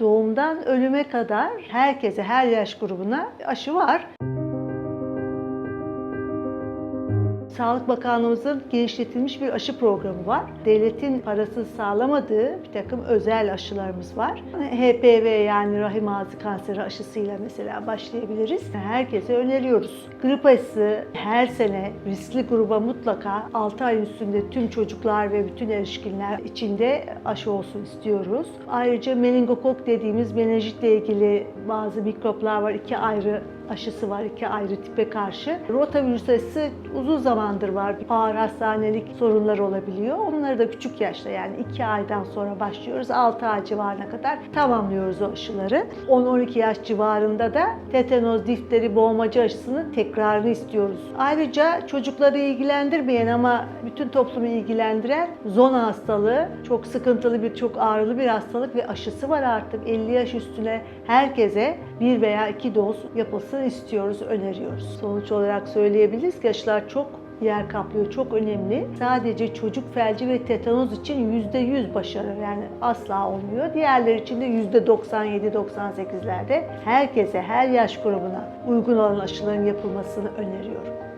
Doğumdan ölüme kadar herkese, her yaş grubuna aşı var. Sağlık Bakanlığımızın genişletilmiş bir aşı programı var. Devletin parası sağlamadığı bir takım özel aşılarımız var. HPV yani rahim ağzı kanseri aşısıyla mesela başlayabiliriz. Herkese öneriyoruz. Grip aşısı her sene riskli gruba mutlaka 6 ay üstünde tüm çocuklar ve bütün erişkinler içinde aşı olsun istiyoruz. Ayrıca meningokok dediğimiz meninjitle ilgili bazı mikroplar var. iki ayrı aşısı var iki ayrı tipe karşı. Rotavirüs aşısı uzun zamandır var. Ağır hastanelik sorunlar olabiliyor. Onları da küçük yaşta yani 2 aydan sonra başlıyoruz. 6 ay civarına kadar tamamlıyoruz o aşıları. 10-12 yaş civarında da tetanoz, difteri, boğmaca aşısının tekrarını istiyoruz. Ayrıca çocukları ilgilendirmeyen ama bütün toplumu ilgilendiren zona hastalığı çok sıkıntılı bir, çok ağrılı bir hastalık ve aşısı var artık. 50 yaş üstüne herkese bir veya iki doz yapılsın istiyoruz, öneriyoruz. Sonuç olarak söyleyebiliriz ki aşılar çok yer kaplıyor, çok önemli. Sadece çocuk felci ve tetanoz için %100 başarı yani asla olmuyor. Diğerleri için de %97-98'lerde herkese, her yaş grubuna uygun olan aşıların yapılmasını öneriyorum.